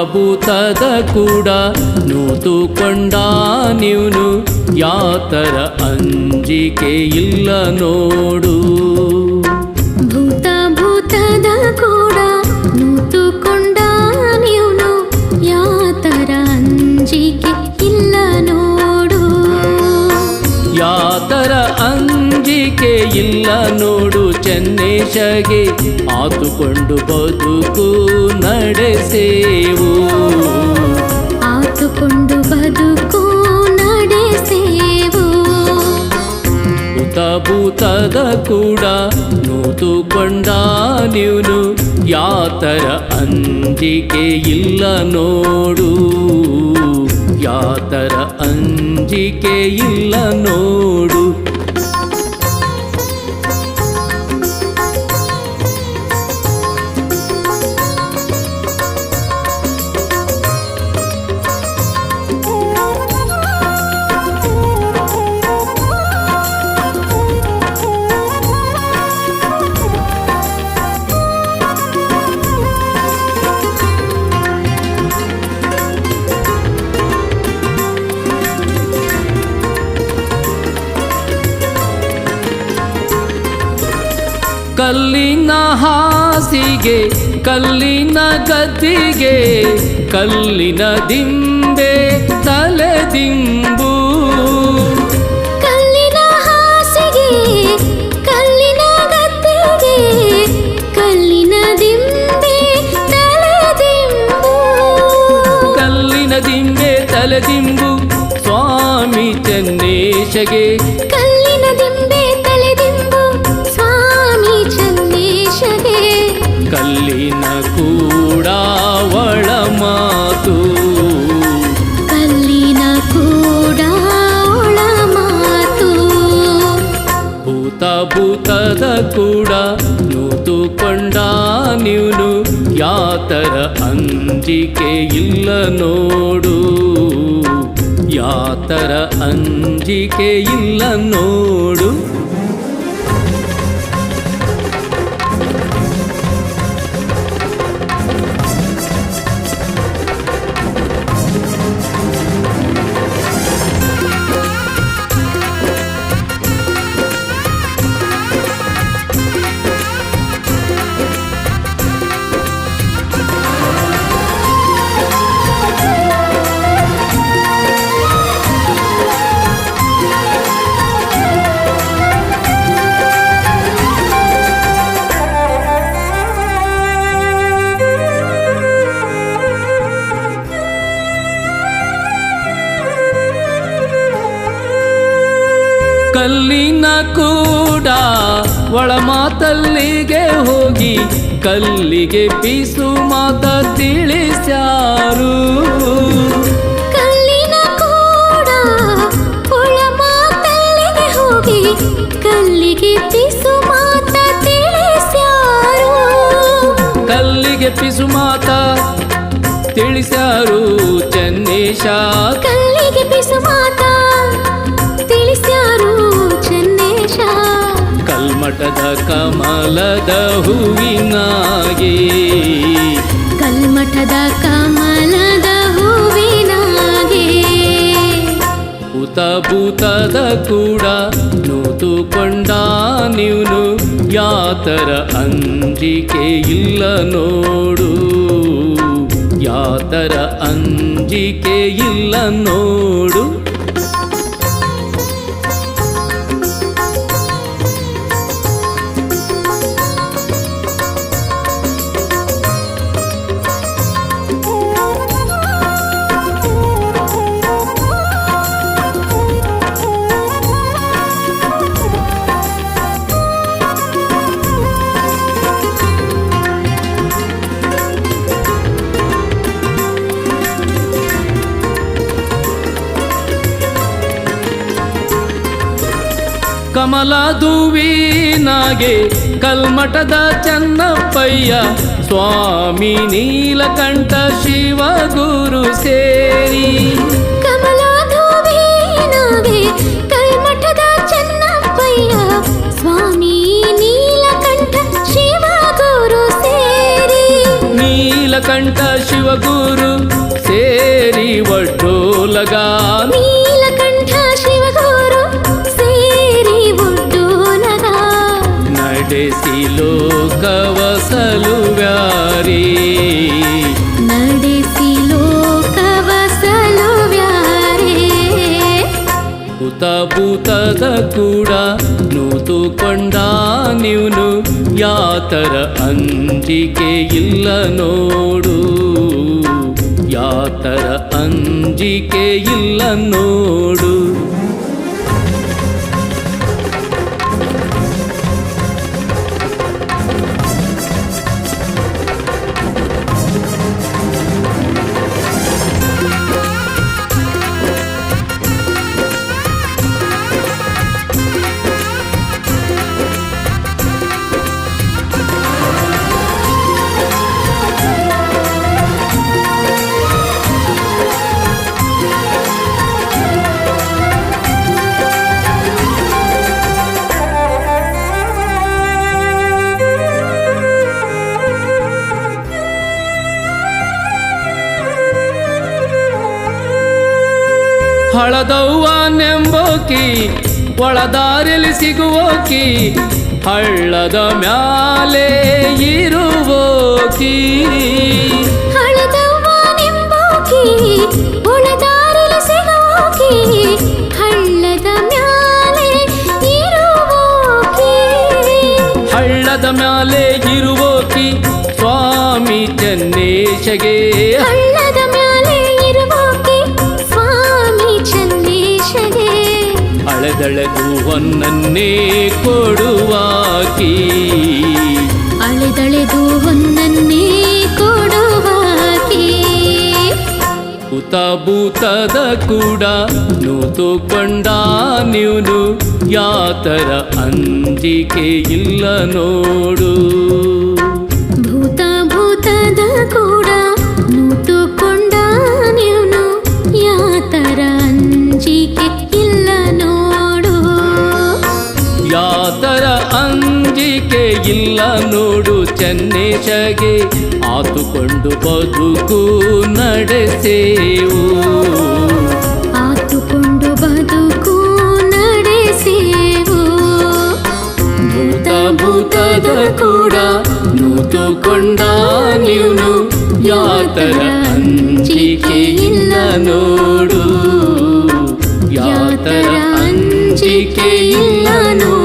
ಭೂತಭೂತದ ಕೂಡ ನೂತುಕೊಂಡ ನೀವು ಯಾತರ ಅಂಜಿಕೆ ಇಲ್ಲ ನೋಡು. ಯಾತರ ಅಂಜಿಕೆ ಇಲ್ಲ ನೋಡು ಚೆನ್ನೇಶಗೆ ಆತುಕೊಂಡು ಬದುಕು ನಡೆಸೇವು ಆತುಕೊಂಡು ಬದುಕು ನಡೆಸೇವು ಭೂತ ಭೂತದ ಕೂಡ ನೂತುಕೊಂಡ ನೀನು ಯಾತರ ಅಂಜಿಕೆ ಇಲ್ಲ ನೋಡು ಯಾತರ ಅಂಜಿಕೆ ಇಲ್ಲ ನೋಡು. ಕಲ್ಲಿನ ಹಾಸಿಗೆ ಕಲ್ಲಿನ ಗದ್ದಿಗೆ ಕಲ್ಲಿನ ದಿಂಬೆ ತಲೆ ದಿಂಬು. ಕಲ್ಲಿನ ಹಾಸಿಗೆ ಕಲ್ಲಿನ ಗದ್ದಿಗೆ ಕಲ್ಲಿನ ದಿಂಬೆ ತಲೆದಿಂಬು ಕಲ್ಲಿನ ದಿಂಬೆ ತಲೆ ದಿಂಬು ಸ್ವಾಮಿ ಚಂದೇಶಗೆ ಕಲ್ಲಿನ ಕೂಡ ನೂತುಕೊಂಡ ನೀನು. ಯಾತರ ಅಂಜಿಕೆ ಇಲ್ಲ ನೋಡು. ಯಾತರ ಅಂಜಿಕೆ ಇಲ್ಲ ನೋಡು. ಕಲ್ಲಿನ ಕೂಡ ಒಳ ಮಾತಲ್ಲಿಗೆ ಹೋಗಿ ಕಲ್ಲಿಗೆ ಬೀಸು ಮಾತ ತಿಳಿಸ್ಯಾರು. ಕಲ್ಲಿನ ಕೂಡ ಒಳ ಮಾತಲ್ಲಿಗೆ ಹೋಗಿ ಕಲ್ಲಿಗೆ ಪಿಸು ಮಾತ ತಿಳಿಸ್ಯಾರು. ಕಲ್ಲಿಗೆ ಪಿಸು ಮಾತ ತಿಳಿಸ್ಯಾರು ಚೆನ್ನೇಶ. ಕಲ್ಲಿಗೆ ಪಿಸು ಮಾತ ಕಮಲದ ಹೂವಿನಾಗಿ. ಕಲ್ಮಠದ ಕಮಲದ ಹೂವಿನಾಗಿ. ಭೂತ ಭೂತದ ಕೂಡ ನೂತುಕೊಂಡ ನೀನು ಯಾತರ ಅಂಜಿಕೆ ಇಲ್ಲ ನೋಡು. ಯಾತರ ಅಂಜಿಕೆ ಇಲ್ಲ ನೋಡು. ಕಮಲ ದುವೀನಾಗೆ ಕಲ್ಮಠದ ಚನ್ನಪ್ಪಯ್ಯ ಸ್ವಾಮಿ ನೀಲಕಂಠ ಶಿವ ಗುರು ಸೇರಿ. ಕಮಲಾಧುವೇನಾಗೆ ಕಲ್ಮಠದ ಚೆನ್ನಪ್ಪಯ್ಯ ಸ್ವಾಮಿ ನೀಲಕಂಠ ಶಿವ ಗುರು ಸೇರಿ. ನೀಲಕಂಠ ಶಿವ ಗುರು ಸೇರಿ ಒಡ್ಡೋಲಗ ನೀಲಕಂಠ ಲೋಕವ ಸಲುವ್ಯಾರಿ ನಡೆಸಿ ಲೋಕವ ಸಲುವ್ಯಾರೇ ಭೂತ ಭೂತದ ಕೂಡ ನೂತುಕೊಂಡ ನೀವನು ಯಾತರ ಅಂಜಿಕೆ ಇಲ್ಲ ನೋಡು ಯಾತರ ಅಂಜಿಕೆ ಇಲ್ಲ ನೋಡು ಹಳದವ್ವ ನೆಂಬೋಕಿ ಒಳದಾರಿಲಿ ಸಿಗುವೋಕಿ ಹಳ್ಳದ ಮ್ಯಾಲೆ ಇರುವೋಕಿ. ಹಳದವ್ವ ನಿಂಬೋಕಿ ಒಳದಾರಿಲಿ ಸಿಗೋಕಿ ಹಳ್ಳದ ಮ್ಯಾಲೆ ಇರುವೋಕಿ. ಹಳ್ಳದ ಮ್ಯಾಲೆ ಇರುವೋಕಿ ಸ್ವಾಮಿ ಚೆನ್ನೇಶಗೆ. ಅಳೆದಳೆದು ಹೊನ್ನನ್ನೇ ಕೊಡುವಾಕಿ. ಅಳೆದಳೆದು ಹೊನ್ನನ್ನೇ ಕೊಡುವಾಕಿ. ಭೂತ ಭೂತದ ಕೂಡ ನೂತುಕೊಂಡ ನೀನು. ಯಾತರ ಅಂಜಿಕೆ ಇಲ್ಲ ನೋಡು. ಮೂಲ ನೋಡು ಚನ್ನೇಶಗೆ ಆತುಕೊಂಡು ಬದುಕು ನಡೆಸೇವು ಆತುಕೊಂಡು ಬದುಕು ನಡೆಸೇವು ಭೂತ ಭೂತದ ಕೂಡ ನೂತುಕೊಂಡ ನೀನು ಯಾತರ ಅಂಜಿಕೆಯಿಂದ ನೋಡು ಯಾತರ ಅಂಜಿಕೆಯಿಲ್ಲ ನೋಡು